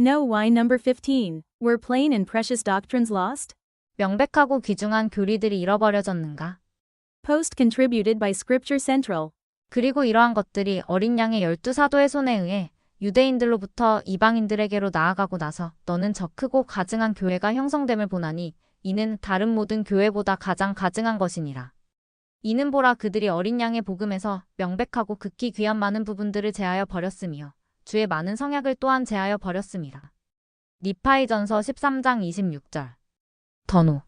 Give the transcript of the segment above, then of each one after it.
No why number 15. Were plain and precious doctrines lost? 명백하고 귀중한 교리들이 잃어버려졌는가? Post contributed by Scripture Central. 그리고 이러한 것들이 어린 양의 열두 사도의 손에 의해 유대인들로부터 이방인들에게로 나아가고 나서 너는 저 크고 가증한 교회가 형성됨을 보나니 이는 다른 모든 교회보다 가장 가증한 것이니라. 이는 보라 그들이 어린 양의 복음에서 명백하고 극히 귀한 많은 부분들을 제하여 버렸으며 주의 많은 성약을 또한 제하여 버렸음이라. 니파이 전서 13장 26절 더노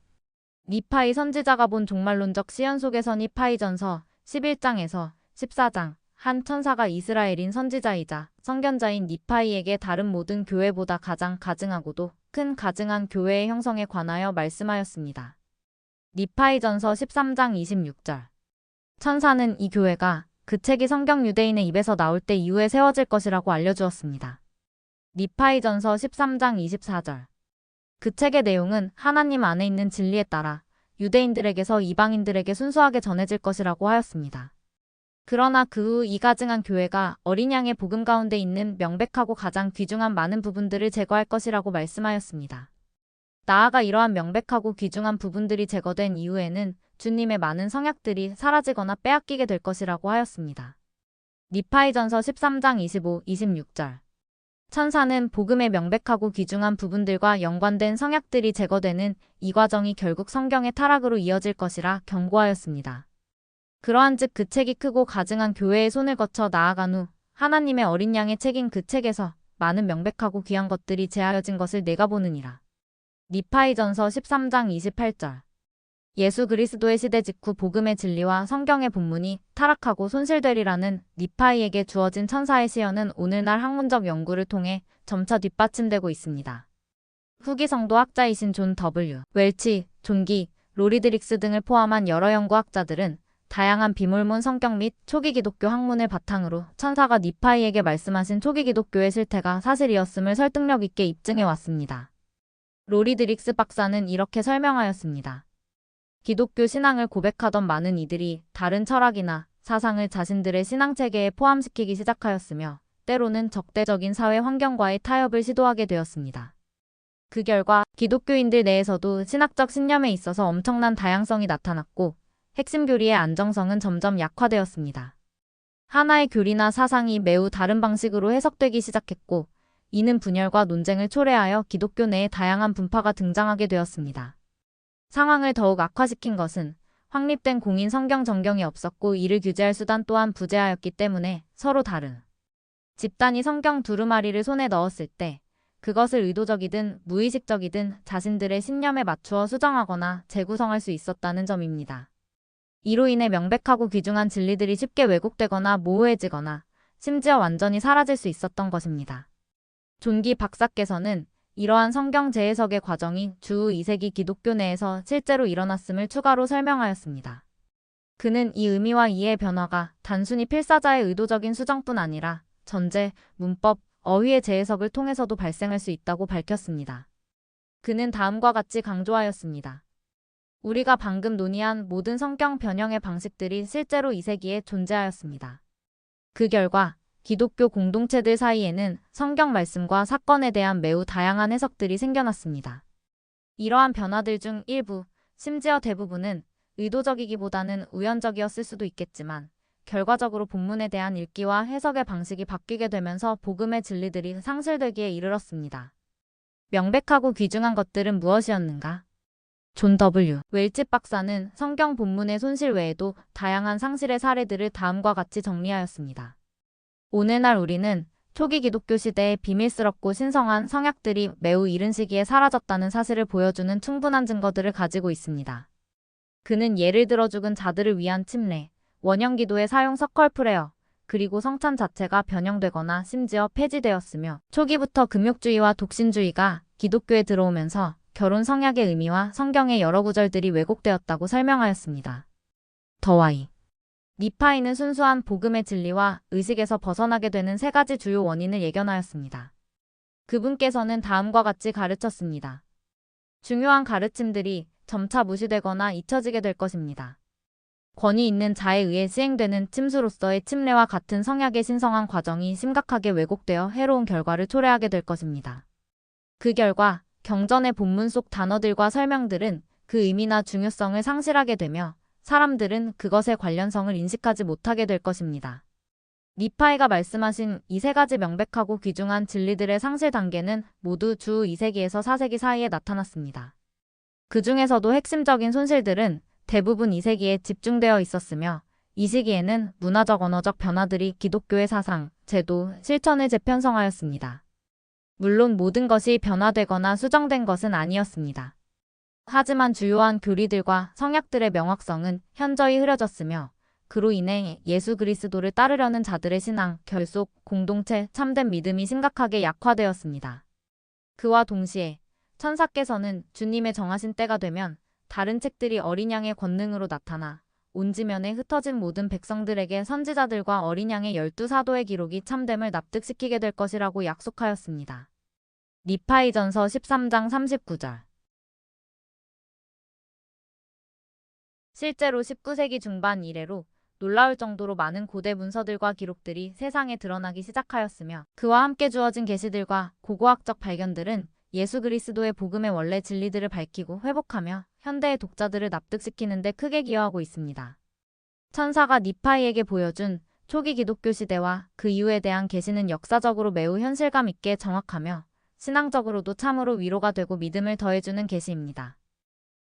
니파이 선지자가 본 종말론적 시연 속에서 니파이 전서 11장에서 14장 한 천사가 이스라엘인 선지자이자 성견자인 니파이에게 다른 모든 교회보다 가장 가증하고도 큰 가증한 교회의 형성에 관하여 말씀하였습니다. 니파이 전서 13장 26절 천사는 이 교회가 그 책이 성경 유대인의 입에서 나올 때 이후에 세워질 것이라고 알려주었습니다. 니파이 전서 13장 24절 그 책의 내용은 하나님 안에 있는 진리에 따라 유대인들에게서 이방인들에게 순수하게 전해질 것이라고 하였습니다. 그러나 그 후 이가증한 교회가 어린 양의 복음 가운데 있는 명백하고 가장 귀중한 많은 부분들을 제거할 것이라고 말씀하였습니다. 나아가 이러한 명백하고 귀중한 부분들이 제거된 이후에는 주님의 많은 성약들이 사라지거나 빼앗기게 될 것이라고 하였습니다. 니파이전서 13장 25, 26절 천사는 복음의 명백하고 귀중한 부분들과 연관된 성약들이 제거되는 이 과정이 결국 성경의 타락으로 이어질 것이라 경고하였습니다. 그러한즉 그 책이 크고 가증한 교회의 손을 거쳐 나아간 후 하나님의 어린 양의 책인 그 책에서 많은 명백하고 귀한 것들이 제하여진 것을 내가 보느니라. 니파이전서 13장 28절 예수 그리스도의 시대 직후 복음의 진리와 성경의 본문이 타락하고 손실되리라는 니파이에게 주어진 천사의 시연은 오늘날 학문적 연구를 통해 점차 뒷받침되고 있습니다. 후기 성도 학자이신 존 W. 웰치, 존기, 로리드릭스 등을 포함한 여러 연구학자들은 다양한 비물문 성경 및 초기 기독교 학문을 바탕으로 천사가 니파이에게 말씀하신 초기 기독교의 실태가 사실이었음을 설득력 있게 입증해 왔습니다. 로리드릭스 박사는 이렇게 설명하였습니다. 기독교 신앙을 고백하던 많은 이들이 다른 철학이나 사상을 자신들의 신앙 체계에 포함시키기 시작하였으며 때로는 적대적인 사회 환경과의 타협을 시도하게 되었습니다. 그 결과 기독교인들 내에서도 신학적 신념에 있어서 엄청난 다양성이 나타났고 핵심 교리의 안정성은 점점 약화되었습니다. 하나의 교리나 사상이 매우 다른 방식으로 해석되기 시작했고 이는 분열과 논쟁을 초래하여 기독교 내에 다양한 분파가 등장하게 되었습니다. 상황을 더욱 악화시킨 것은 확립된 공인 성경 정경이 없었고 이를 규제할 수단 또한 부재하였기 때문에 서로 다른 집단이 성경 두루마리를 손에 넣었을 때 그것을 의도적이든 무의식적이든 자신들의 신념에 맞추어 수정하거나 재구성할 수 있었다는 점입니다. 이로 인해 명백하고 귀중한 진리들이 쉽게 왜곡되거나 모호해지거나 심지어 완전히 사라질 수 있었던 것입니다. 존기 박사께서는 이러한 성경 재해석의 과정이 주 2세기 기독교 내에서 실제로 일어났음을 추가로 설명하였습니다. 그는 이 의미와 이해의 변화가 단순히 필사자의 의도적인 수정뿐 아니라 전제, 문법, 어휘의 재해석을 통해서도 발생할 수 있다고 밝혔습니다. 그는 다음과 같이 강조하였습니다. 우리가 방금 논의한 모든 성경 변형의 방식들이 실제로 2세기에 존재하였습니다. 그 결과 기독교 공동체들 사이에는 성경 말씀과 사건에 대한 매우 다양한 해석들이 생겨났습니다. 이러한 변화들 중 일부, 심지어 대부분은 의도적이기보다는 우연적이었을 수도 있겠지만 결과적으로 본문에 대한 읽기와 해석의 방식이 바뀌게 되면서 복음의 진리들이 상실되기에 이르렀습니다. 명백하고 귀중한 것들은 무엇이었는가? 존 W. 웰치 박사는 성경 본문의 손실 외에도 다양한 상실의 사례들을 다음과 같이 정리하였습니다. 오늘날 우리는 초기 기독교 시대의 비밀스럽고 신성한 성약들이 매우 이른 시기에 사라졌다는 사실을 보여주는 충분한 증거들을 가지고 있습니다. 그는 예를 들어 죽은 자들을 위한 침례, 원형 기도의 사용 서컬 프레어, 그리고 성찬 자체가 변형되거나 심지어 폐지되었으며 초기부터 금욕주의와 독신주의가 기독교에 들어오면서 결혼 성약의 의미와 성경의 여러 구절들이 왜곡되었다고 설명하였습니다. 더와이 니파이는 순수한 복음의 진리와 의식에서 벗어나게 되는 세 가지 주요 원인을 예견하였습니다. 그분께서는 다음과 같이 가르쳤습니다. 중요한 가르침들이 점차 무시되거나 잊혀지게 될 것입니다. 권위 있는 자에 의해 시행되는 침수로서의 침례와 같은 성약의 신성한 과정이 심각하게 왜곡되어 해로운 결과를 초래하게 될 것입니다. 그 결과 경전의 본문 속 단어들과 설명들은 그 의미나 중요성을 상실하게 되며 사람들은 그것의 관련성을 인식하지 못하게 될 것입니다. 니파이가 말씀하신 이 세 가지 명백하고 귀중한 진리들의 상실 단계는 모두 주 2세기에서 4세기 사이에 나타났습니다. 그 중에서도 핵심적인 손실들은 대부분 2세기에 집중되어 있었으며 이 시기에는 문화적 언어적 변화들이 기독교의 사상, 제도, 실천을 재편성하였습니다. 물론 모든 것이 변화되거나 수정된 것은 아니었습니다. 하지만 주요한 교리들과 성약들의 명확성은 현저히 흐려졌으며 그로 인해 예수 그리스도를 따르려는 자들의 신앙, 결속, 공동체, 참된 믿음이 심각하게 약화되었습니다. 그와 동시에 천사께서는 주님의 정하신 때가 되면 다른 책들이 어린 양의 권능으로 나타나 온 지면에 흩어진 모든 백성들에게 선지자들과 어린 양의 열두 사도의 기록이 참됨을 납득시키게 될 것이라고 약속하였습니다. 니파이 전서 13장 39절 실제로 19세기 중반 이래로 놀라울 정도로 많은 고대 문서들과 기록들이 세상에 드러나기 시작하였으며 그와 함께 주어진 계시들과 고고학적 발견들은 예수 그리스도의 복음의 원래 진리들을 밝히고 회복하며 현대의 독자들을 납득시키는 데 크게 기여하고 있습니다. 천사가 니파이에게 보여준 초기 기독교 시대와 그 이후에 대한 계시는 역사적으로 매우 현실감 있게 정확하며 신앙적으로도 참으로 위로가 되고 믿음을 더해주는 계시입니다.